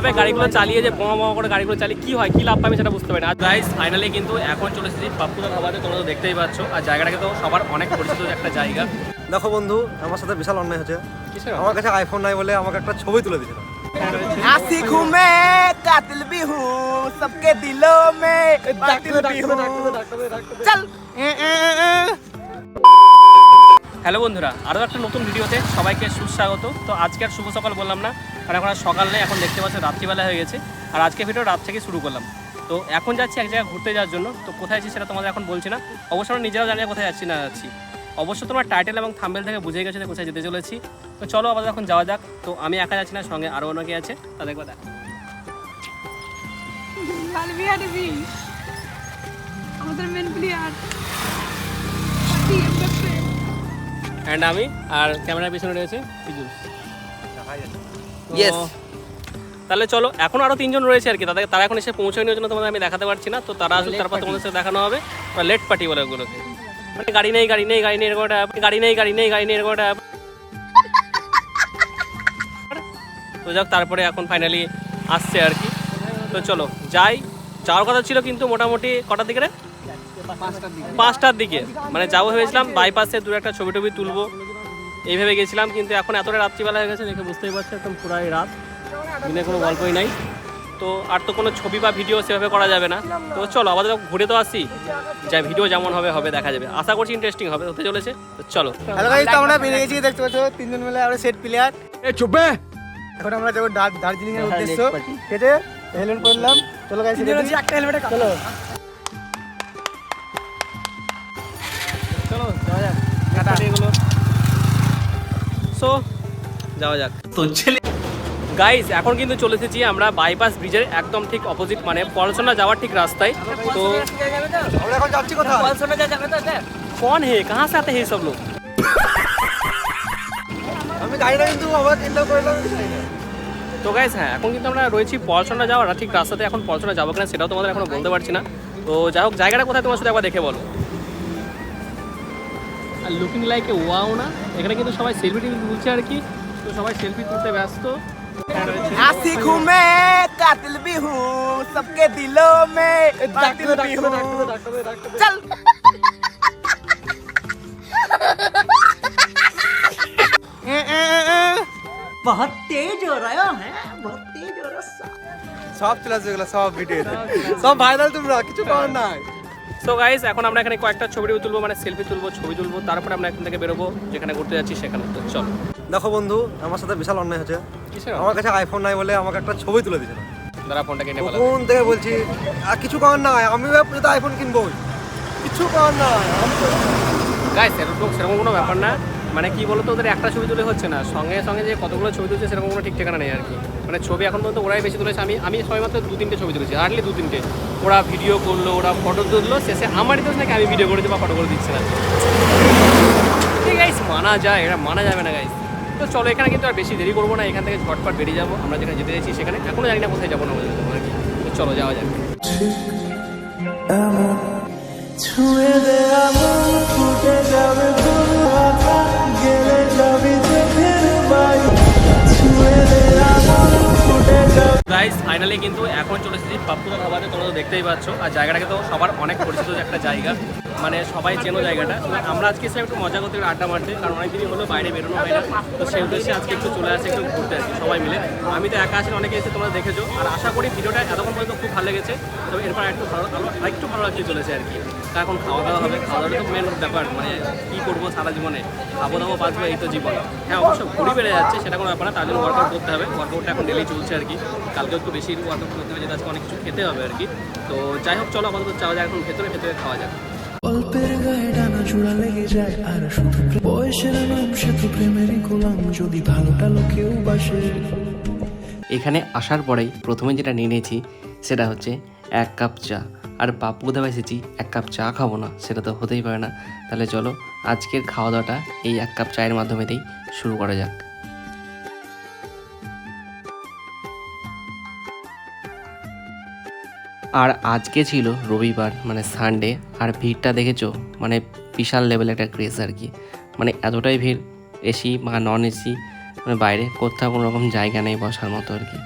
এইভাবে গাড়িগুলো চালিয়ে যে বোমা বোমা করে গাড়িগুলো চালিয়ে কি হয় কি লাভ পাবে সেটা বুঝতে পারি না আর গাইস ফাইনালি কিন্তু এখন চলে এসেছি পাপ্পুদা খাবারে তোমরা তো দেখতেই পাচ্ছ আর জায়গাটা কিন্তু সবার অনেক পরিচিত একটা জায়গা দেখো বন্ধু আমার সাথে বিশাল অন্যায় হচ্ছে কিসের আমার কাছে আইফোন নাই বলে আমাকে একটা ছবি তুলে দিয়েছিল आशिक हूँ मैं कातिल भी हूँ सबके दिलों में कातिल भी हूँ चल ए, ए, ए, ए। হ্যালো বন্ধুরা, আরও একটা নতুন ভিডিওতে সবাইকে সুস্বাগত। তো আজকে আর শুভ সকাল বললাম না, কারণ এখন আর সকাল নেই, এখন দেখতে পাচ্ছি রাত্রিবেলা হয়ে গেছে। আর আজকে ভিডিও রাত থেকে শুরু করলাম। তো এখন যাচ্ছি এক জায়গায় ঘুরতে যাওয়ার জন্য। তো কোথায় যাচ্ছি সেটা তোমাদের এখন বলছি না। অবশ্য আমরা নিজেরাও জানি কোথায় যাচ্ছি, না যাচ্ছি। অবশ্য তোমার টাইটেল এবং থাম্বেল থেকে বুঝে গেছে যে কোথায় যেতে চলেছি। তো চলো আবার এখন যাওয়া যাক। তো আমি একা যাচ্ছি না, সঙ্গে আরও অনেকে আছে। তাদের কথা আমাদের মেন প্লেয়ার। অ্যান্ড আমি আর ক্যামেরার পিছনে রয়েছে. তো তাহলে চলো এখন আরও তিনজন রয়েছে আর কি। তাদের তারা এখন এসে পৌঁছে নেওয়ার জন্য তোমাদের আমি দেখাতে পারছি না। তো তারা আসলে তারপর তোমাদের সাথে দেখানো হবে। লেট পার্টি বলে ওগুলোকে। মানে গাড়ি নেই গাড়ি নেই গাড়ি নেই এরকম একটা গাড়ি নেই গাড়ি নেই গাড়ি নেই এরকম একটা তো যাক তারপরে এখন ফাইনালি আসছে আর কি। তো চলো যাই। যাওয়ার কথা ছিল কিন্তু মোটামুটি কটার দিকে রে? পাঁচটার দিকে। মানে যাব ভেবেছিলাম বাইপাসে দু একটা ছবি টবি তুলবো। এইভাবে গেছিলাম কিন্তু এখন এতটা রাত্রিবেলা হয়ে গেছে দেখে বুঝতেই পারছ একদম পুরাই রাত। দিনে কোনো গল্পই নাই। তো আর তো কোনো ছবি বা ভিডিও সেভাবে করা যাবে না। তো চলো আমাদের ঘুরে তো আসি। যা ভিডিও যেমন হবে হবে দেখা যাবে। আশা করছি ইন্টারেস্টিং হবে হতে চলেছে। তো চলো। হ্যালো গাইস তো আমরা বেরিয়ে গেছি দেখতে পাচ্ছ তিনজন মিলে আমরা সেট প্লেয়ার এ চুপে! এখন আমরা যাব দার্জিলিং এর উদ্দেশ্য। কেটে হেলমেট পরলাম। চলো গাইস একটা হেলমেট চলো। গাইজ এখন কিন্তু চলে এসেছি আমরা বাইপাস ব্রিজের একদম ঠিক অপোজিট মানে পড়াশোনা যাওয়ার ঠিক রাস্তায়। তো আমরা কোন হে? কাহা সাথে হে সব লোক? তো গাইজ হ্যাঁ এখন কিন্তু আমরা রয়েছি পড়াশোনা যাওয়ার ঠিক রাস্তাতে এখন পড়াশোনা যাব কিনা সেটাও তোমাদের এখন বলতে পারছি না। তো যাই হোক জায়গাটা কোথায় তোমার সাথে একবার দেখে বলো। লুকিং লাইক এ ওয়াও না এখানে কিন্তু সবাই সেলফি টেলফি তুলছে আর কি তো সবাই সেলফি তুলতে ব্যস্ত आशिक हूँ मैं कातिल भी हूँ सबके दिलों में कातिल भी हूँ चल ए, ए, ए, ए। बहुत तेज हो रहा है बहुत तेज हो रहा সব চলে আসবে এগুলো সব ভিডিওতে সব ভাইরাল তোমরা কিছু করার নাই সো গাইজ এখন আমরা এখানে কয়েকটা ছবি তুলবো মানে সেলফি তুলবো ছবি তুলবো তারপরে আমরা এখান থেকে বেরোবো যেখানে ঘুরতে যাচ্ছি সেখানে। তো চল। দেখো বন্ধু আমার সাথে বিশাল অন্যায় হয়েছে। আমার কাছে আইফোন নাই বলে আমাকে একটা ছবি তুলে দিয়েছিল। দাঁড়া ফোনটা কিনে ফোন থেকে বলছি আর কিছু করার নাই আমি আইফোন কিনবো কিছু করার নাই গাইস এরকম সেরকম কোনো ব্যাপার না। মানে কি বলতো, ওদের একটা ছবি তুলে হচ্ছে না। সঙ্গে সঙ্গে যে কতগুলো ছবি তুলছে সেরকম কোনো ঠিক ঠিকানা নেই আর কি। মানে ছবি এখন পর্যন্ত ওরাই বেশি তুলেছে। আমি আমি সবাই মাত্র দু তিনটে ছবি তুলেছি হার্ডলি দু তিনটে ওরা ভিডিও করল, ওরা ফটো তুললো, শেষে আমারই দোষ নাকি আমি ভিডিও করে বা ফটো করে দিচ্ছি না। ঠিক গাইস মানা যায়, এটা মানা যাবে না গাইস তো চলো, এখানে কিন্তু আর বেশি দেরি করব না, এখান থেকে ঝটপট বেরিয়ে যাব। আমরা যেখানে যেতে যাচ্ছি সেখানে এখনও জানি না কোথায় যাব না বলে। আর কি তো চলো, যাওয়া যাক। ছুঁয়ে দেয়া ফুটে যাবে গেলে যাবি ফের বাড়ি গাইস ফাইনালি কিন্তু এখন চলে এসেছি পাপ্পুদা খাবারে, তোমরা তো দেখতেই পাচ্ছ। আর জায়গাটা কিন্তু সবার অনেক পরিচিত একটা জায়গা। মানে সবাই চেনো জায়গাটা। তো আমরা আজকে এসে একটু মজা করতে আড্ডা মারতে, কারণ অনেকদিনই হলো বাইরে বেরোনো হয় না। তো সেই উদ্দেশ্যে আজকে একটু চলে আসে, একটু ঘুরতে আসি সবাই মিলে। আমি তো একা আসেন অনেকে এসে তোমরা দেখেছ। আর আশা করি ভিডিওটা এতক্ষণ পর্যন্ত খুব ভালো লেগেছে। তবে এরপর একটু ভালো আরেকটু ভালো লাগতে চলেছে আর কি। তা এখন খাওয়া দাওয়া হবে। খাওয়া দাওয়াটা তো মেন ব্যাপার মানে কী করব সারা জীবনে? খাব দাবো বাঁচবো, এই তো জীবন। হ্যাঁ অবশ্য ঘুরি বেড়ে যাচ্ছে, সেটা কোনো ব্যাপার না, তার জন্য ওয়ার্কআউট করতে হবে। ওয়ার্কআউটটা এখন ডেলি চলছে আর কি, কালকে একটু বেশি ওয়ার্কআউট করতে হবে যেটা আজকে অনেক কিছু খেতে হবে আর কি। তো যাই হোক চলো আপাতত চাওয়া যায় এখন ভেতরে ভেতরে খাওয়া যাক। অল্পের গায়ে ডানা জোড়া লেগে যায় আর শুধু বয়সের নাম সে তো প্রেমেরই গোলাম যদি ভালোটা লোকেও বাসে। এখানে আসার পরেই প্রথমে যেটা নিয়ে নিয়েছি সেটা হচ্ছে এক কাপ চা। আর পাপ্পু দাবা এসেছি এক কাপ চা খাব না সেটা তো হতেই পারে না। তাহলে চলো আজকের খাওয়া দাওয়াটা এই এক কাপ চায়ের মাধ্যমেতেই শুরু করা যাক। আর আজকে ছিল রবিবার মানে সানডে আর ভিড়টা দেখেছ? মানে বিশাল লেভেল একটা ক্রেজ আর কি। মানে এতটাই ভিড় এসি বা নন এসি মানে বাইরে কোথাও কোনো রকম জায়গা নেই বসার মতো আর কি।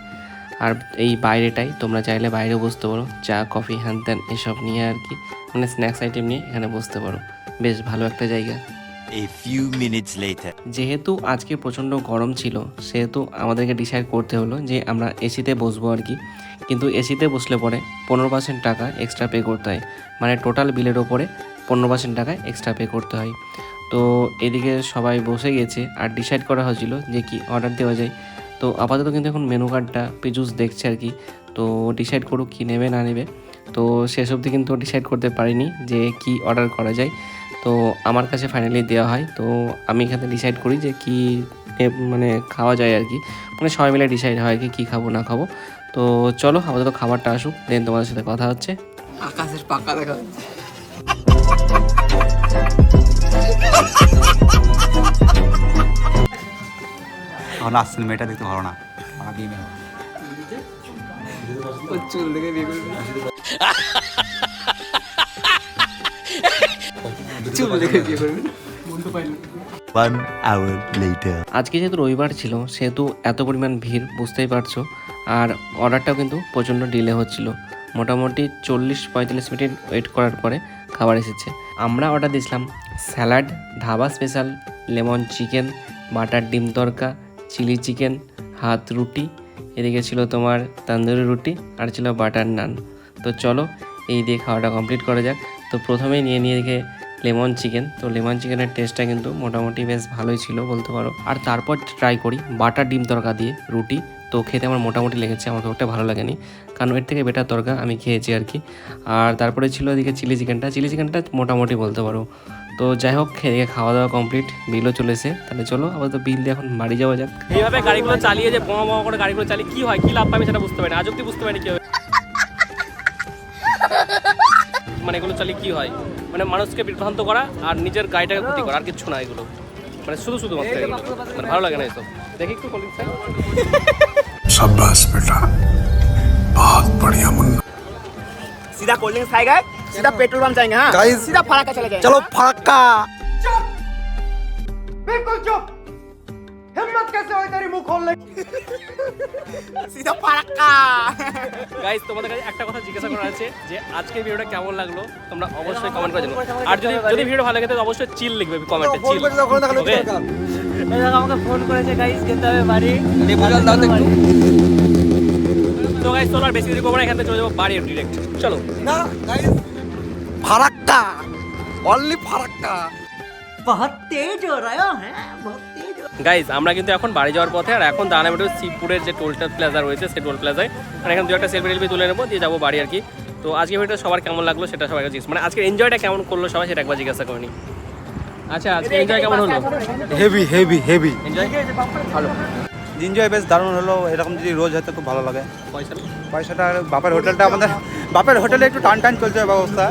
আর এই বাইরেটাই, তোমরা চাইলে বাইরে বসতে পারো, চা কফি হ্যান ত্যান এসব নিয়ে আর কি। মানে স্ন্যাক্স আইটেম নিয়ে এখানে বসতে পারো। বেশ ভালো একটা জায়গা। যেহেতু আজকে প্রচণ্ড গরম ছিল, সেহেতু আমাদেরকে ডিসাইড করতে হলো যে আমরা এসিতে বসবো আর কি। কিন্তু এসিতে বসলে পরে পনেরো পার্সেন্ট টাকা এক্সট্রা পে করতে হয়। মানে টোটাল বিলের ওপরে পনেরো পার্সেন্ট টাকা এক্সট্রা পে করতে হয়। তো এদিকে সবাই বসে গেছে আর ডিসাইড করা হয়েছিল যে কি অর্ডার দেওয়া যায়। তো আপাতত কিন্তু এখন মেনু কার্ডটা পিজুস দেখছে আর কি। তো ডিসাইড করুক কী নেবে, না নেবে। তো শেষ অবধি কিন্তু ডিসাইড করতে পারিনি যে কি অর্ডার করা যায়। তো আমার কাছে ফাইনালি দেওয়া হয়। তো আমি এখানে ডিসাইড করি যে কি মানে খাওয়া যায় আর কি। মানে সবাই মিলে ডিসাইড হয় কি কী খাব না খাব। তো চলো আপাতত খাবারটা আসুক দেন তোমাদের সাথে কথা হচ্ছে। আকাশের পাকা দেখা আসছিল মেয়েটা দেখতে ভালো না। আমার। চুল দেখে বিয়ে আজকে যেহেতু রবিবার ছিল সেহেতু এত পরিমাণ ভিড় বুঝতেই পারছ। আর অর্ডারটাও কিন্তু প্রচণ্ড ডিলে হচ্ছিল। মোটামুটি চল্লিশ পঁয়তাল্লিশ মিনিট ওয়েট করার পরে খাবার এসেছে। আমরা অর্ডার দিয়েছিলাম salad dhaba special lemon chicken butter ডিম তরকা চিলি চিকেন হাত রুটি এদিকে ছিল তোমার তান্দুরি রুটি আর ছিল বাটার নান তো চলো এই দিয়ে খাওয়াটা কমপ্লিট করা যাক। তো প্রথমেই নিয়ে নিয়ে দেখে লেমন চিকেন। তো লেমন চিকেনের টেস্টটা কিন্তু মোটামুটি বেশ ভালোই ছিল বলতে পারো। আর তারপর ট্রাই করি বাটার ডিম তরকা দিয়ে রুটি। তো খেতে আমার মোটামুটি লেগেছে, আমার একটা ভালো লাগেনি। কারণ এর থেকে বেটার তরকা আমি খেয়েছি আর কি। আর তারপরে ছিল এদিকে চিলি চিকেনটা। চিলি চিকেনটা মোটামুটি বলতে পারো। তো যাই হোক, এদিকে খাওয়া দাওয়া কমপ্লিট বিলও চলেছে তাহলে চলো, আপাতত বিল দিয়ে এখন বাড়ি যাওয়া যাক। এইভাবে গাড়িগুলো চালিয়ে যে বোমা বোমা করে গাড়িগুলো চালিয়ে, কি হয়? কি লাভ পাবে সেটা বুঝতে পারি না। আজ অব্দি বুঝতে পারি কি হবে মানে এগুলো চালিয়ে কি হয় মানে মানুষকে বিভ্রান্ত করা আর নিজের গাড়িটাকে ক্ষতি করা আর কিছু না এগুলো মানে শুধু শুধু মাত্র এগুলো মানে ভালো লাগে না এসব দেখি একটু কোল্ড शाबाश बेटा बहुत बढ़िया मुन्ना सीधा कोल्ड ड्रिंक्स खाएगा सीधा पेट्रोल पंप जाएंगे हाँ Guys, सीधा फराका चले जाएंगे চলো ফাঁকা सीधा फराका গাইস তোমাদের কাছে একটা কথা জিজ্ঞাসা করার আছে যে আজকের ভিডিওটা কেমন লাগলো তোমরা অবশ্যই কমেন্ট করে জানাও আর যদি যদি ভিডিও ভালো লাগে তাহলে অবশ্যই চিল লিখবে কমেন্টে ফোন চিল করে তখন দেখানো ওকে আমাকে ফোন করেছে গাইস যেতে হবে বাড়ি তো গাইস চলো আর বেশি দেরি করবো না এখান থেকে চলে যাবো বাড়ি ডিরেক্ট চলো না guys Farakka only Farakka guys আমরা কিন্তু এখন বাড়ি যাওয়ার পথে আর এখন দানামিটো শিবপুরের যে টোলটা প্লাজা রয়েছে সেই টোল প্লাজায় আর এখন দু একটা সেলফি টেলফি তুলে নেব দিয়ে যাব বাড়ি আর কি। তো আজকে ভিডিওটা সবার কেমন লাগল সেটা সবাই জিজ্ঞেস মানে আজকে এনজয়টা কেমন করল সবাই সেটা একবার জিজ্ঞাসা করিনি আচ্ছা আজকে এনজয় কেমন হলো? হেভি হেভি হেভি এনজয় ভালো। এনজয় বেশ দারুণ হলো এরকম যদি রোজ হয়তো খুব ভালো লাগে। পয়সা পয়সাটা বাপের হোটেলটা আমাদের বাপের হোটেলে একটু টান টান চলছে ব্যবস্থা।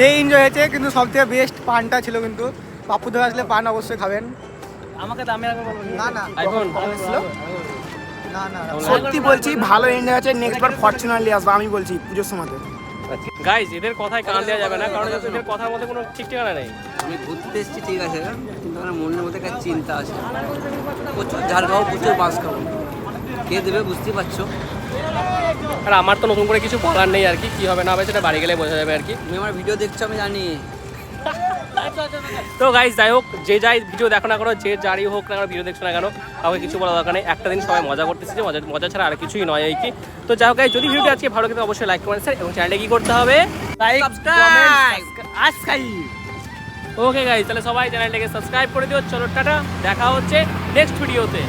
সেই এনজয় হয়েছে কিন্তু সবথেকে বেস্ট পানটা ছিল কিন্তু। পাপ্পু ধরে আসলে পান অবশ্যই খাবেন। আমাকে দামি না না আইফোন না না সত্যি বলছি ভালো এন্ড আছে নেক্সট বার ফরচুনার নিয়ে আসব আমি বলছি পুজোর সময় গাইজ এদের কথায় কান দেওয়া যাবে না কারণ এদের কথার মধ্যে কোনো ঠিক ঠিকানা নেই। আমি ঘুরতে এসেছি ঠিক আছে কিন্তু আমার মনের মধ্যে একটা চিন্তা আছে। প্রচুর ঝাল খাব প্রচুর বাঁশ খাব। কে দেবে বুঝতেই পারছ? আর আমার তো নতুন করে কিছু বলার নেই আর কি কি হবে না হবে সেটা বাড়ি গেলে বোঝা যাবে আর কি। তুমি আমার ভিডিও দেখছ আমি জানি। তো গাইজ যাই হোক যে যাই ভিডিও দেখো না কেন যে যারই হোক না কেন ভিডিও দেখছ না কেন কাউকে কিছু বলা দরকার নেই। একটা দিন সবাই মজা করতেছি যে মজা মজা ছাড়া আর কিছুই নয় এই কি। তো যাই হোক guys, যদি ভিডিওটি আজকে ভালো লাগে অবশ্যই লাইক কমেন্ট এবং চ্যানেলটা কি করতে হবে? লাইক ওকে গাইজ তাহলে সবাই চ্যানেলটাকে সাবস্ক্রাইব করে দিও। চলো টাটা। দেখা হচ্ছে নেক্সট ভিডিওতে